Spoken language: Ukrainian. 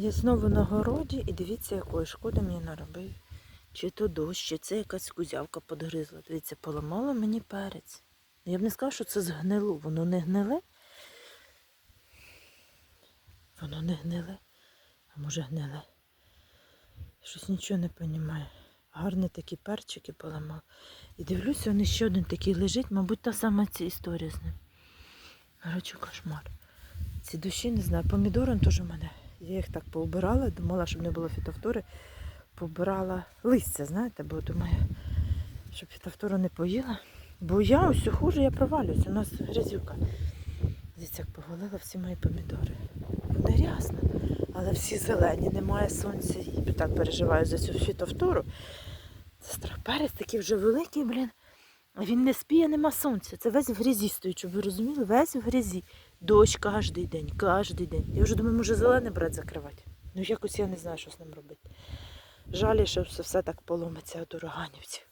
Я знову на городі і дивіться, якої шкоди мені наробив. Чи то дощ, чи це якась кузявка подгризла. Дивіться, поламала мені перець. Я б не сказала, що це згнило. Воно не гниле. Воно не гниле. А може гниле. Щось нічого не розумію. Гарні такі перчики поламав. І дивлюся, він ще один такий лежить, мабуть, та сама ця історія з ним. Короче, кошмар. Ці душі, не знаю, помідори теж у мене. Я їх так поубирала, думала, щоб не було фітофтори. Побирала листя, знаєте, бо думаю, щоб фітофтора не поїла. Бо я ось хуже, я провалююся, у нас грязюка. Дивіться, як повалила всі мої помідори. Вони рясно, але всі зелені, немає сонця. І так переживаю за цю фітофтору. Це страх. Перець такий вже великий, блін. Він не спіє, нема сонця. Це весь в грязі стоїть, щоб ви розуміли, весь в грязі. Дощ кожен день, кожен день. Я вже думаю, може зелений брат закривати. Ну якось я не знаю, що з ним робити. Жаль, що все, все так поломиться от ураганівців.